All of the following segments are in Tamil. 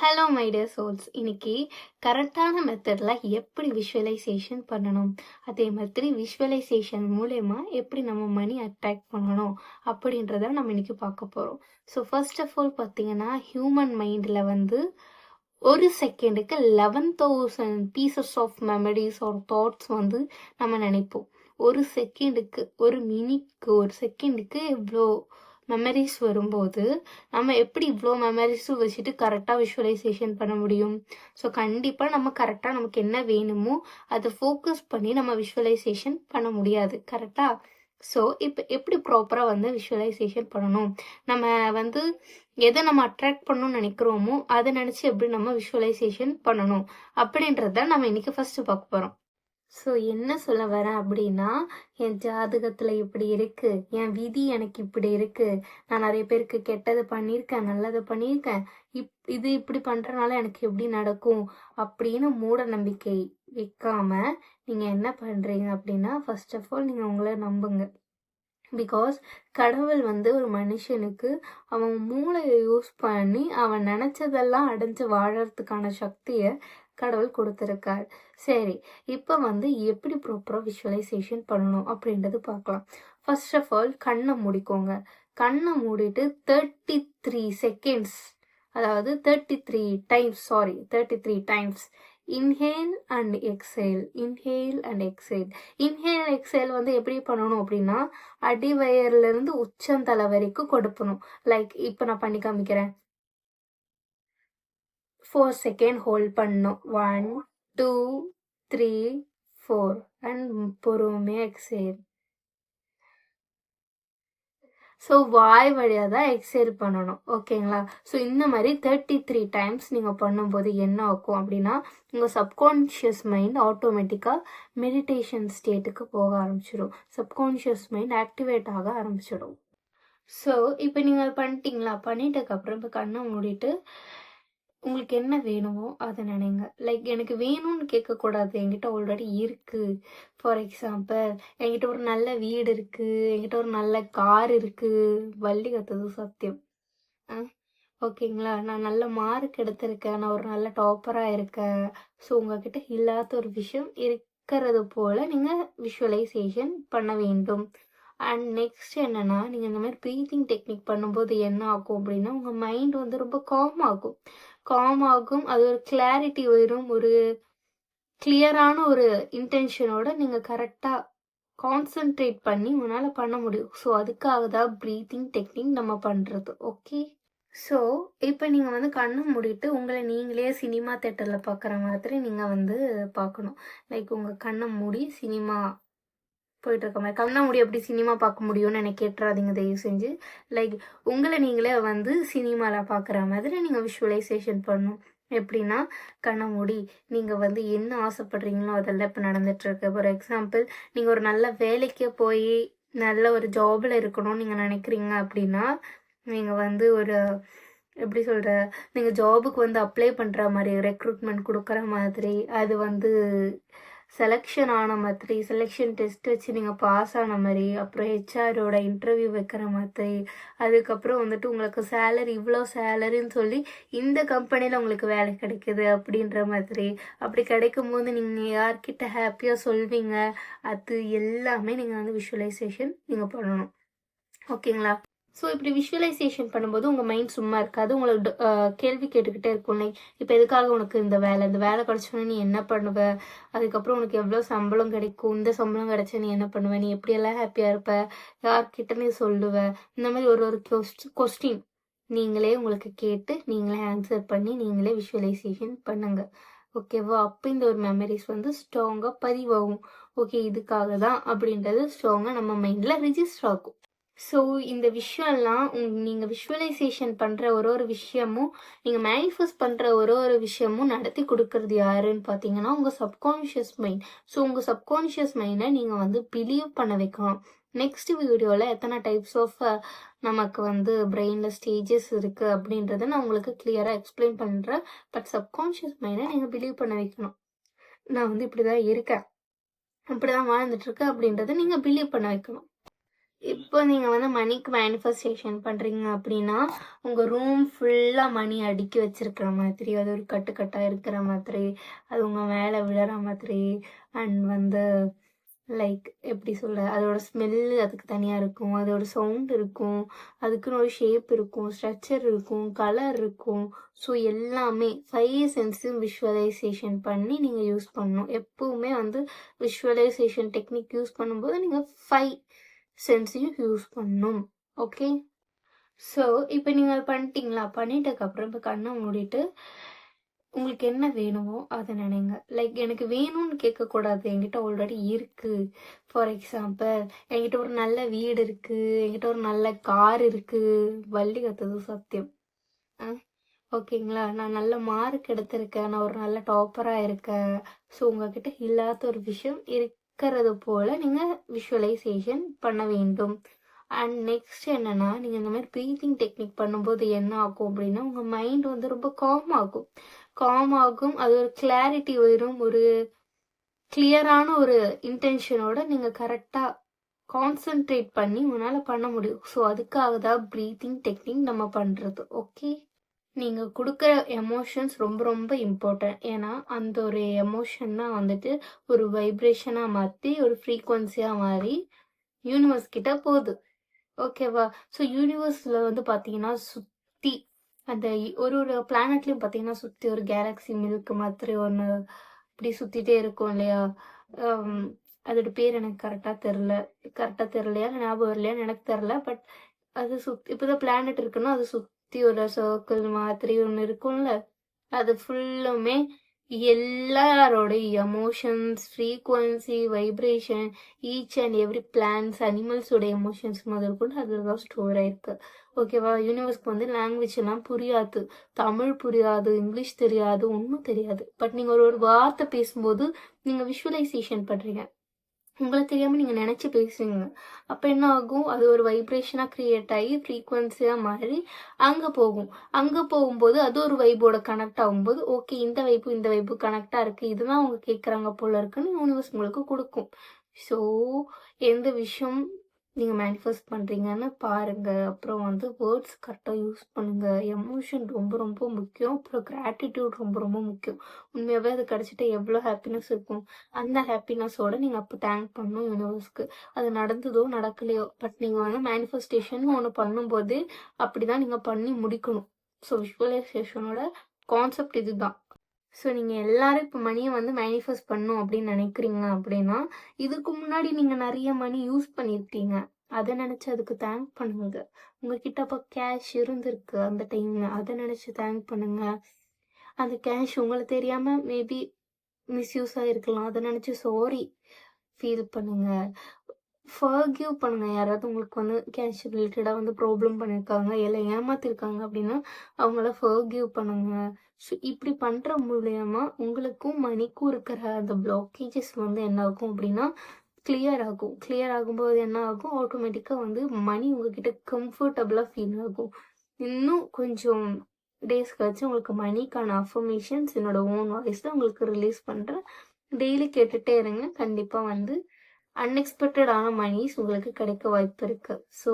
ஹலோ மை டியர் சோல்ஸ் இன்னைக்கு கரெக்டான மெத்தடில் எப்படி விஷுவலைசேஷன் பண்ணணும்? அதே மாதிரி விஷுவலைசேஷன் மூலயமா எப்படி நம்ம மணி அட்ராக்ட் பண்ணணும்? அப்படின்றத நம்ம இன்னைக்கு பார்க்க போகிறோம் ஸோ ஃபர்ஸ்ட் ஆஃப் ஆல் பார்த்தீங்கன்னா ஹியூமன் மைண்டில் வந்து ஒரு செகண்டுக்கு eleven thousand pieces of memories or thoughts வந்து நம்ம நினைப்போம். ஒரு செகண்டுக்கு ஒரு மினிக்கு ஒரு செகண்டுக்கு எவ்வளோ மெமரிஸ் வரும்போது நம்ம எப்படி இவ்வளோ மெமரிஸும் வச்சுட்டு கரெக்டாக விஷுவலைசேஷன் பண்ண முடியும்? ஸோ கண்டிப்பாக நம்ம கரெக்டாக நமக்கு என்ன வேணுமோ அதை ஃபோக்கஸ் பண்ணி நம்ம விஷுவலைசேஷன் பண்ண முடியாது. கரெக்டாக ஸோ இப்போ எப்படி ப்ராப்பராக வந்து விஷுவலைசேஷன் பண்ணணும்? நம்ம வந்து எதை நம்ம அட்ராக்ட் பண்ணணும்னு நினைக்கிறோமோ அதை நினச்சி எப்படி நம்ம விஷுவலைசேஷன் பண்ணணும்? அப்படின்றத நம்ம இன்னைக்கு ஃபஸ்ட்டு பார்க்க போகிறோம் ஸோ என்ன சொல்ல வரேன் அப்படின்னா என் ஜாதகத்தில் இப்படி இருக்குது என் விதி எனக்கு இப்படி இருக்குது நான் நிறைய பேருக்கு கெட்டது பண்ணியிருக்கேன் நல்லது பண்ணியிருக்கேன் இப் இது இப்படி பண்ணுறனால எனக்கு எப்படி நடக்கும் அப்படின்னு மூட நம்பிக்கை வைக்காம நீங்கள் என்ன பண்ணுறீங்க அப்படின்னா ஃபர்ஸ்ட் ஆஃப் ஆல் நீங்கள் உங்களை நம்புங்க. பிகாஸ் கடவுள் வந்து ஒரு மனுஷனுக்கு அவன் மூளையை யூஸ் பண்ணி அவன் நினச்சதெல்லாம் அடைஞ்சு வாழறதுக்கான சக்தியை கடவுள் கொடுத்துருக்கார். சரி இப்போ வந்து எப்படி ப்ராப்பராக விஷுவலைசேஷன் பண்ணணும் அப்படின்றது பார்க்கலாம். ஃபர்ஸ்ட் ஆஃப் ஆல் கண்ணை மூடிக்கோங்க. கண்ணை மூடிட்டு தேர்ட்டி த்ரீ செகண்ட்ஸ் அதாவது thirty three times sorry thirty three times inhale and exhale inhale and exhale inhale exhale வந்து எப்படி பண்ணணும் அப்படின்னா அடிவயர்லேருந்து உச்சந்தலை வரைக்கும் கொடுக்கணும் லைக் இப்போ நான் பண்ணி காமிக்கிறேன். ஃபோர் செகண்ட் ஹோல்ட் பண்ணும் one two three four and பொறுமையாக எக்ஸேல் ஸோ வாய் வழியாக தான் எக்ஸேல் பண்ணணும் ஓகேங்களா ஸோ இந்த மாதிரி தேர்ட்டி த்ரீ டைம்ஸ் நீங்கள் பண்ணும்போது என்ன ஆகும் அப்படின்னா உங்கள் சப்கான்ஷியஸ் மைண்ட் ஆட்டோமேட்டிக்காக மெடிடேஷன் ஸ்டேட்டுக்கு போக ஆரம்பிச்சிடும். சப்கான்ஷியஸ் மைண்ட் ஆக்டிவேட் ஆக ஆரம்பிச்சிடும். ஸோ இப்போ நீங்கள் பண்ணிட்டீங்களா? பண்ணிட்டதுக்கப்புறம் இப்போ கண்ணை மூடிட்டு உங்களுக்கு என்ன வேணுமோ அதை நினைங்க. லைக் எனக்கு வேணும்னு கேட்கக்கூடாது. என்கிட்ட ஆல்ரெடி இருக்குது ஃபார் எக்ஸாம்பிள் என்கிட்ட ஒரு நல்ல வீடு இருக்குது என்கிட்ட ஒரு நல்ல கார் இருக்குது வள்ளி கத்தது சத்தியம். ஓகேங்களா? நான் நல்ல மார்க் எடுத்திருக்கேன். நான் ஒரு நல்ல டாப்பராக இருக்கேன். ஸோ உங்ககிட்ட இல்லாத ஒரு விஷயம் இருக்கிறது போல் நீங்கள் விஷுவலைசேஷன் பண்ண வேண்டும். அண்ட் நெக்ஸ்ட் என்னென்னா நீங்கள் இந்த மாதிரி ப்ரீத்திங் டெக்னிக் பண்ணும்போது என்ன ஆகும் அப்படின்னா உங்கள் மைண்ட் வந்து ரொம்ப காம் ஆகும். காம் ஆகும். அது ஒரு கிளாரிட்டி வரும். ஒரு கிளியரான ஒரு இன்டென்ஷனோட நீங்கள் கரெக்டாக கான்சென்ட்ரேட் பண்ணி உன்னால் பண்ண முடியும். ஸோ அதுக்காக தான் ப்ரீத்திங் டெக்னிக் நம்ம பண்ணுறது ஓகே ஸோ இப்போ நீங்கள் வந்து கண்ணை மூடிட்டு உங்களை நீங்களே சினிமா தேட்டரில் பார்க்குற மாதிரி நீங்கள் வந்து பார்க்கணும். லைக் உங்கள் கண்ணை மூடி சினிமா போயிட்டு இருக்க மாதிரி கண்ணா முடி எப்படி சினிமா பார்க்க முடியும்னு எனக்கு கேட்டுறாதீங்க தயவு செஞ்சு. லைக் உங்களை நீங்களே வந்து சினிமாவில் பார்க்குற மாதிரி நீங்கள் விஷுவலைசேஷன் பண்ணணும். எப்படின்னா கண்ணை மூடி நீங்கள் வந்து என்ன ஆசைப்படுறீங்களோ அதெல்லாம் இப்போ நடந்துட்டுருக்கு. ஃபார் எக்ஸாம்பிள் நீங்கள் ஒரு நல்ல வேலைக்கு போய் நல்ல ஒரு ஜாபில் இருக்கணும்னு நீங்கள் நினைக்கிறீங்க அப்படின்னா நீங்கள் வந்து ஒரு எப்படி சொல்கிற நீங்கள் ஜாபுக்கு வந்து அப்ளை பண்ணுற மாதிரி ரெக்ரூட்மெண்ட் கொடுக்குற மாதிரி அது வந்து செலெக்ஷன் ஆன மாதிரி செலெக்ஷன் டெஸ்ட் வச்சு நீங்கள் பாஸ் ஆன மாதிரி அப்புறம் ஹெச்ஆரோட இன்டர்வியூ வைக்கிற மாதிரி அதுக்கப்புறம் வந்துட்டு உங்களுக்கு சேலரி இவ்வளோ சேலரின்னு சொல்லி இந்த கம்பெனியில் உங்களுக்கு வேலை கிடைக்குது அப்படின்ற மாதிரி. அப்படி கிடைக்கும் போது நீங்கள் யார்கிட்ட ஹாப்பியாக சொல்வீங்க? அது எல்லாமே நீங்கள் வந்து விஷுவலைசேஷன் நீங்கள் பண்ணணும். ஓகேங்களா ஸோ இப்படி விஷுவலைசேஷன் பண்ணும்போது உங்கள் மைண்ட் சும்மா இருக்காது. உங்களுக்கு கேள்வி கேட்டுக்கிட்டே இருக்கும். லைக் இப்போ எதுக்காக உனக்கு இந்த வேலை? இந்த வேலை கிடச்சோன்னே நீ என்ன பண்ணுவ? அதுக்கப்புறம் உனக்கு எவ்வளோ சம்பளம் கிடைக்கும்? இந்த சம்பளம் கிடைச்சா நீ என்ன பண்ணுவ? நீ எப்படியெல்லாம் ஹாப்பியாக இருப்ப? யார்கிட்ட நீ சொல்லுவ? இந்த மாதிரி ஒரு ஒரு கொஸ்டின் நீங்களே உங்களுக்கு கேட்டு நீங்களே ஆன்சர் பண்ணி நீங்களே விஷுவலைசேஷன் பண்ணுங்க. ஓகேவா அப்போ இந்த ஒரு மெமரிஸ் வந்து ஸ்ட்ராங்காக பதிவாகும். ஓகே இதுக்காக தான் அப்படின்றது ஸ்ட்ராங்காக நம்ம மைண்டில் ரிஜிஸ்டர் ஆகும். ஸோ இந்த விஷயம்லாம் நீங்கள் விஷுவலைசேஷன் பண்ணுற ஒரு ஒரு விஷயமும் நீங்கள் மேனிஃபெஸ்ட் பண்ணுற ஒரு ஒரு விஷயமும் நடத்தி கொடுக்கறது யாருன்னு பார்த்தீங்கன்னா உங்கள் சப்கான்ஷியஸ் மைண்ட் ஸோ உங்கள் சப்கான்ஷியஸ் மைண்டை நீங்கள் வந்து பிலீவ் பண்ண வைக்கணும். நெக்ஸ்ட் வீடியோவில் எத்தனை டைப்ஸ் ஆஃப் நமக்கு வந்து பிரெயினில் ஸ்டேஜஸ் இருக்குது அப்படின்றத நான் உங்களுக்கு கிளியராக எக்ஸ்பிளைன் பண்ணுறேன் பட் சப்கான்ஷியஸ் மைண்டை நீங்கள் பிலீவ் பண்ண வைக்கணும். நான் வந்து இப்படி தான் இருக்கேன். இப்படி தான் வாழ்ந்துட்டுருக்கேன் அப்படின்றத நீங்கள் பிலீவ் பண்ண வைக்கணும். இப்போ நீங்கள் வந்து மணிக்கு மேனிஃபெஸ்டேஷன் பண்ணுறீங்க அப்படின்னா உங்கள் ரூம் ஃபுல்லாக மணி அடுக்கி வச்சிருக்கிற மாதிரி அது ஒரு கட்டுக்கட்டாக இருக்கிற மாதிரி அது உங்கள் மேலே விழுற மாதிரி அண்ட் வந்து லைக் எப்படி சொல்ல அதோட ஸ்மெல்லு அதுக்கு தனியாக இருக்கும் அதோட சவுண்ட் இருக்கும் அதுக்குன்னு ஒரு ஷேப் இருக்கும் ஸ்ட்ரக்சர் இருக்கும் கலர் இருக்கும். ஸோ எல்லாமே ஃபைவ் சென்ஸும் விஷுவலைசேஷன் பண்ணி நீங்கள் யூஸ் பண்ணணும். எப்பவுமே வந்து விஷுவலைசேஷன் டெக்னிக் யூஸ் பண்ணும்போது நீங்கள் ஃபைவ் சென்ஸையும் யூஸ் பண்ணும். ஓகே? ஸோ இப்போ நீங்கள் பண்ணிட்டீங்களா? பண்ணிட்டதுக்கப்புறம் இப்போ கண்ணை மூடிட்டு உங்களுக்கு என்ன வேணுமோ அதை நினைங்க. லைக் எனக்கு வேணும்னு கேட்கக்கூடாது. என்கிட்ட ஆல்ரெடி இருக்குது ஃபார் எக்ஸாம்பிள் என்கிட்ட ஒரு நல்ல வீடு இருக்குது என்கிட்ட ஒரு நல்ல கார் இருக்குது வள்ளி கத்தது சத்தியம். ஓகேங்களா? நான் நல்ல மார்க் எடுத்திருக்கேன். நான் ஒரு நல்ல டாப்பராக இருக்கேன். ஸோ உங்ககிட்ட இல்லாத ஒரு விஷயம் இருக்கிறது போல நீங்கள் விஷுவலைசேஷன் பண்ண வேண்டும். அண்ட் நெக்ஸ்ட் என்னன்னா நீங்கள் இந்த மாதிரி ப்ரீத்திங் டெக்னிக் பண்ணும்போது என்ன ஆகும் அப்படின்னா உங்கள் மைண்ட் வந்து ரொம்ப காம் ஆகும். காம் ஆகும் அது ஒரு கிளாரிட்டி வரும் ஒரு கிளியரான ஒரு இன்டென்ஷனோட நீங்கள் கரெக்டாக கான்சென்ட்ரேட் பண்ணி உங்களால் பண்ண முடியும். ஸோ அதுக்காக தான் ப்ரீத்திங் டெக்னிக் நம்ம பண்ணுறது ஓகே நீங்கள் கொடுக்குற எமோஷன்ஸ் ரொம்ப ரொம்ப இம்பார்ட்டன்ட் ஏன்னா அந்த ஒரு எமோஷன் தான் வந்துட்டு ஒரு வைப்ரேஷனாக மாற்றி ஒரு ஃப்ரீக்குவன்சியாக மாறி யூனிவர்ஸ் கிட்ட போகுது. ஓகேவா ஸோ யூனிவர்ஸில் வந்து பார்த்தீங்கன்னா சுற்றி அந்த ஒரு ஒரு பிளானட்லையும் பார்த்தீங்கன்னா சுற்றி ஒரு கேலக்ஸி மில்க் மாதிரி ஒன்று இப்படி சுற்றிட்டே இருக்கும் இல்லையா? அதோட பேர் எனக்கு கரெக்டாக தெரில கரெக்டாக தெரிலையா ஞாபகம் இல்லையான்னு எனக்கு தெரில பட் அது சுத் இப்போ தான் பிளானட் இருக்குன்னா அது சுத் ஒரு சர்க்கிள் மாதிரி ஒன்று இருக்கும்ல. அது ஃபுல்லுமே எல்லாரோட emotions frequency vibration each and every plants அனிமல்ஸோட emotions முதல் கூட அதில் தான் ஸ்டோர் ஆயிருக்கு. ஓகேவா யூனிவர்ஸ்க்கு வந்து லாங்குவேஜ் எல்லாம் புரியாது. தமிழ் புரியாது இங்கிலீஷ் தெரியாது ஒன்றும் தெரியாது. பட் நீங்கள் ஒரு ஒரு வார்த்தை பேசும்போது நீங்கள் விஷுவலைசேஷன் பண்ணுறீங்க உங்களை தெரியாமல் நீங்கள் நினச்சி பேசுவீங்க. அப்போ என்ன ஆகும்? அது ஒரு வைப்ரேஷனாக க்ரியேட் ஆகி ஃப்ரீக்குவன்சியாக மாறி அங்கே போகும். அங்கே போகும்போது அது ஒரு வைப்போட கனெக்ட் ஆகும்போது ஓகே இந்த வைப்பு இந்த வைப்பு கனெக்டாக இருக்குது இதுதான் அவங்க கேட்குறாங்க போல இருக்குன்னு யூனிவர்ஸ் உங்களுக்கு கொடுக்கும். ஸோ எந்த விஷயம் நீங்கள் மேனிஃபெஸ்ட் பண்ணுறீங்கன்னு பாருங்கள் அப்புறம் வந்து வேர்ட்ஸ் கரெக்டாக யூஸ் பண்ணுங்கள் எமோஷன் ரொம்ப ரொம்ப முக்கியம். அப்புறம் கிராட்டிடியூட் ரொம்ப ரொம்ப முக்கியம். உண்மையாகவே அது கிடச்சிட்டு எவ்வளோ ஹாப்பினஸ் இருக்கும்? அந்த ஹாப்பினஸோட நீங்கள் அப்போ தேங்க் பண்ணணும் யூனிவர்ஸ்க்கு அது நடந்ததோ நடக்கலையோ பட் நீங்கள் வந்து மேனிஃபெஸ்டேஷன் ஒன்று பண்ணும்போது அப்படி தான் நீங்கள் பண்ணி முடிக்கணும். ஸோ விஷுவலைசேஷனோட கான்செப்ட் இதுதான். ஸோ நீங்கள் எல்லாரும் இப்போ மணியை வந்து மேனிஃபெஸ்ட் பண்ணும் அப்படின்னு நினைக்கிறீங்க அப்படின்னா இதுக்கு முன்னாடி நீங்கள் நிறைய மணி யூஸ் பண்ணியிருக்கீங்க அதை நினச்சி அதுக்கு தேங்க் பண்ணுங்க. உங்ககிட்ட அப்போ கேஷ் இருந்திருக்கு அந்த டைமில் அதை நினச்சி தேங்க் பண்ணுங்க. அந்த கேஷ் உங்களை தெரியாமல் மேபி மிஸ்யூஸ் ஆகிருக்கலாம் அதை நினச்சி சாரி ஃபீல் பண்ணுங்க. ஃபர்கிவ் பண்ணுங்கள் யாராவது உங்களுக்கு வந்து கேஷ் ரிலேட்டடாக வந்து ப்ராப்ளம் பண்ணியிருக்காங்க இல்லை ஏமாத்திருக்காங்க அப்படின்னா அவங்கள ஃபர்கிவ் பண்ணுங்கள் ஸோ இப்படி பண்ணுற மூலயமா உங்களுக்கும் மணிக்கும் இருக்கிற அந்த பிளாக்கேஜஸ் வந்து என்ன ஆகும் அப்படின்னா கிளியர் ஆகும். கிளியர் ஆகும்போது என்ன ஆகும்? ஆட்டோமேட்டிக்காக வந்து மணி உங்ககிட்ட கம்ஃபர்டபுளாக ஃபீல் ஆகும். இன்னும் கொஞ்சம் டேஸ் கழிச்சு உங்களுக்கு மணிக்கான அஃபர்மேஷன்ஸ் என்னோட ஓன் வாய்ஸில் உங்களுக்கு ரிலீஸ் பண்ணுறேன் டெய்லி கேட்டுகிட்டே இருங்க. கண்டிப்பாக வந்து அன்எக்ஸ்பெக்டடான மணிஸ் உங்களுக்கு கிடைக்க வாய்ப்பு இருக்கு. ஸோ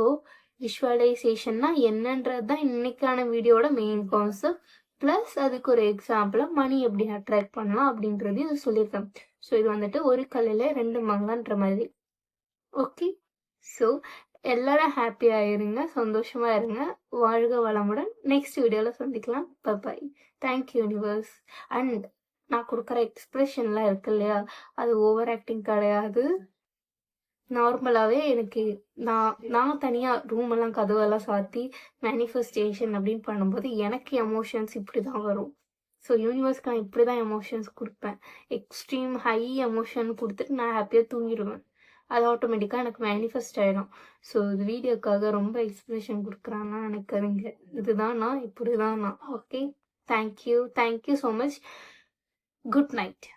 விஷுவலைசேஷன்னா என்னன்றது தான் இன்னைக்கான வீடியோட மெயின் கான்செப்ட் ப்ளஸ் அதுக்கு ஒரு எக்ஸாம்பிளாக மணி எப்படி அட்ராக்ட் பண்ணலாம் அப்படின்றதையும் இது சொல்லியிருக்கேன். ஸோ இது வந்துட்டு ஒரு கல்லில் ரெண்டு மங்கன்ற மாதிரி. ஓகே ஸோ எல்லாரும் ஹாப்பியாக இருங்க சந்தோஷமாக இருங்க. வாழ்க வளமுடன். நெக்ஸ்ட் வீடியோவில் சந்திக்கலாம். பபாய் தேங்க்யூ யூனிவர்ஸ் அண்ட் நான் கொடுக்குற எக்ஸ்பிரஷன்லாம் இருக்கு இல்லையா? அது ஓவர் ஆக்டிங் கிடையாது. நார்மலாகவே எனக்கு நான் நான் தனியாக ரூமெல்லாம் கதவெல்லாம் சாத்தி மேனிஃபெஸ்டேஷன் அப்படின்னு பண்ணும்போது எனக்கு எமோஷன்ஸ் இப்படி தான் வரும் ஸோ யூனிவர்ஸ்க்கு நான் இப்படி தான் எமோஷன்ஸ் கொடுப்பேன். எக்ஸ்ட்ரீம் ஹை எமோஷன் கொடுத்துட்டு நான் ஹாப்பியாக தூங்கிடுவேன். அது ஆட்டோமேட்டிக்காக எனக்கு மேனிஃபெஸ்ட் ஆகிடும் ஸோ இது வீடியோக்காக ரொம்ப எக்ஸ்பிரஷன் கொடுக்குறான்னா நினைக்காதீங்க. இதுதான் நான் இப்படி தான் நான் okay thank you thank you so much good night